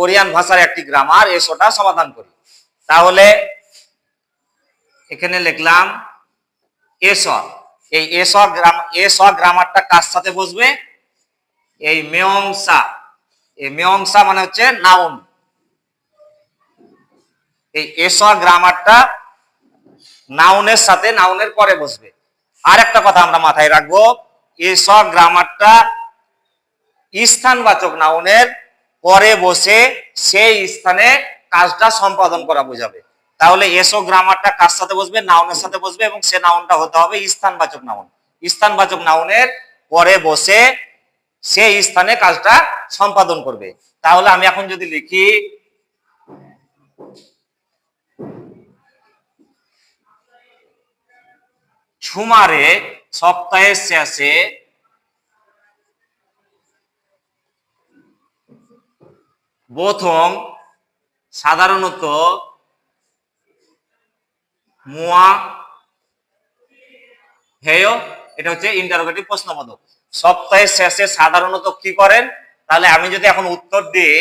Korean ভাষার একটি grammar এসোটা সমাধান করি। তাহলে এখানে লিখলাম এস এই এস গ্রাম এস গ্রামারটা কার সাথে বসবে? এই মেয়ংসা এই মেয়ংসা মানে হচ্ছে নাউন এই এস গ্রামারটা নাউনের সাথে নাউনের পরে বসবে। আর একটা কথা আমরা মাথায় রাখব এস গ্রামারটা স্থানবাচক নাউনের পরে বসে সেই স্থানে কাজটা সম্পাদন করা বোঝাবে। তাহলে এসো গ্রামারটা কার সাথে বসবে? নাউনের সাথে বসবে এবং সে নাউনটা হতে হবে স্থানবাচক নাউন। স্থানবাচক নাউনের পরে বসে সেই স্থানে কাজটা সম্পাদন করবে। তাহলে আমি এখন যদি লিখি ছুমারে সপ্তাহের শেষে প্রথম সাধারণত মুয়া, হেয়, এটা হচ্ছে ইন্টারোগেটিভ প্রশ্নবোধক। সপ্তাহের শেষে সাধারণত কি করেন? তাহলে আমি যদি এখন উত্তর দিই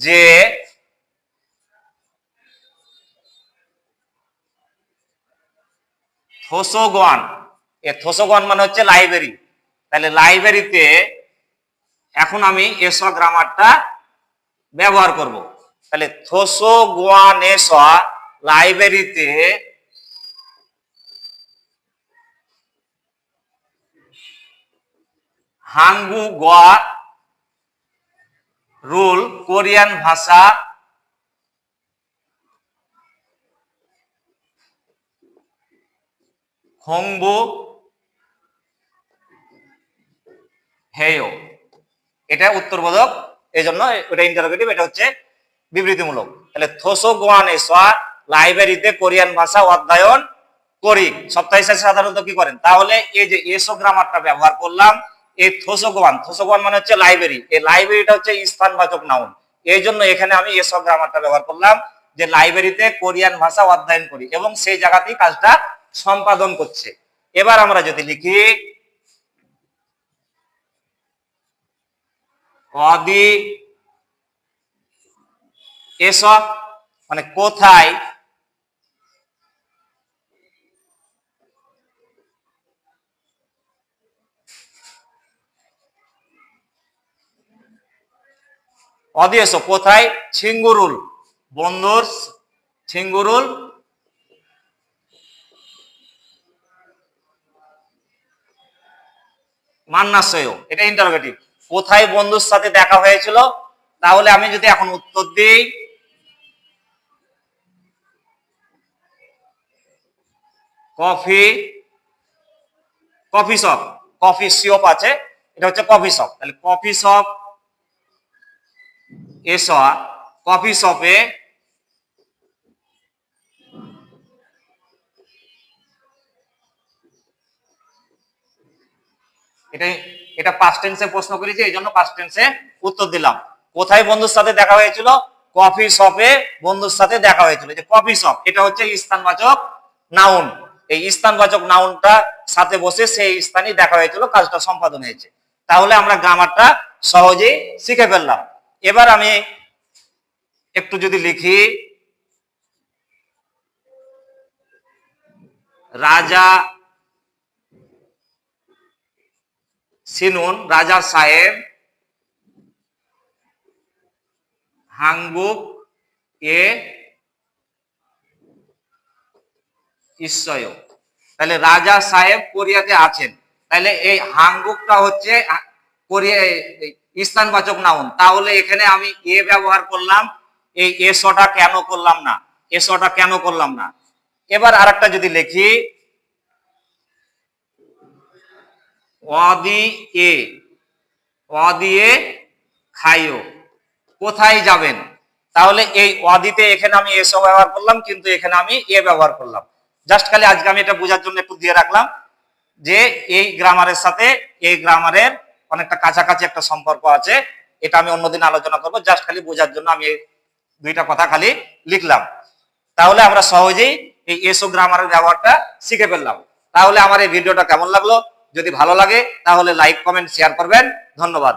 যে থোসোগান এ থোসোগান মানে হচ্ছে লাইব্রেরি। তাহলে লাইব্রেরিতে এখন আমি এস গ্রামারটা ব্যবহার করব। তাহলে থোসো গোয়ানেস লাইব্রেরিতে হাঙ্গু গোয়া রুল কোরিয়ান ভাষা হংবু হেয়। এটা উত্তরবোধক এই জন্য ওটা ইন্টারোগেটিভ এটা হচ্ছে বিবৃতিমূলক। তাহলে থোসো গোয়ানে সোয়া লাইব্রেরিতে কোরিয়ান ভাষা অধ্যয়ন করি। সপ্তাহে শেষে সাধারণত কি করেন? তাহলে এই যে এসো গ্রামারটা ব্যবহার করলাম এই থোসোগোয়ান থোসোগোয়ান মানে হচ্ছে লাইব্রেরি। এই লাইব্রেরিটা হচ্ছে স্থানবাচক নাউন এই জন্য এখানে আমি এসো গ্রামারটা ব্যবহার করলাম, যে লাইব্রেরিতে কোরিয়ান ভাষা অধ্যয়ন করি এবং সেই জায়গাতেই কাজটা সম্পাদন করছে। এবার আমরা যদি লিখি অদি এস মানে কোথায়? অদিয়েস কোথায়? ছিঙ্গুরুল বন্ধুর ছিঙ্গুরুল। মান্নাসয় এটা ইন্টারোগেটিভ কোথায় বন্ধুর সাথে দেখা হয়েছিল? তাহলে আমি যদি এখন উত্তর দিই, coffee coffee shop coffee shop আছে, এটা হচ্ছে কফি শপ। তাহলে কফি শপ, এসা কফি শপে এটা এটা পাস্ট টেন্সে প্রশ্ন করেছি এই জন্য পাস্ট টেন্সে উত্তর দিলাম। কোথায় বন্ধুর সাথে দেখা হয়েছিল? কফি শপে বন্ধুর সাথে দেখা হয়েছিল। যে কফি শপ এটা হচ্ছে স্থানবাচক নাউন এই স্থানবাচক নাউনটা সাথে বসে সেই স্থানে দেখা হয়েছিল, কাজটা সম্পাদন হয়েছে। তাহলে আমরা গ্রামারটা সহজেই শিখে ফেললাম। এবার আমি একটু যদি লিখি, রাজা সিনুন, রাজা সাহেব, হাঙ্গুক, এ ঈশ্বয় তাহলে রাজা সাহেব কোরিয়াতে আছেন। তাহলে এই হাঙ্গুকটা হচ্ছে কোরিয়া স্থানবাচক নাউন। তাহলে এখানে আমি এ ব্যবহার করলাম, এই এসটা কেন করলাম না? এসটা কেন করলাম না? এবার আরেকটা যদি লিখি অদি এ। অদিয়ে খাইও। কোথায় যাবেন? তাহলে এই অদিতে এখানে আমি এসো ব্যবহার করলাম, কিন্তু এখানে আমি এ ব্যবহার করলাম। জাস্ট খালি আজকে আমি এটা বোঝার জন্য একটু দিয়ে রাখলাম যে এই গ্রামারের সাথে এই গ্রামারের অনেকটা কাছাকাছি একটা সম্পর্ক আছে, এটা আমি অন্যদিন আলোচনা করব। জাস্ট খালি বোঝার জন্য আমি দুইটা কথা খালি লিখলাম। তাহলে আমরা সহজেই এই এসো গ্রামারের ব্যবহারটা শিখে ফেললাম। তাহলে আমার এই ভিডিওটা কেমন লাগল? যদি ভালো লাগে তাহলে লাইক কমেন্ট শেয়ার করবেন। ধন্যবাদ।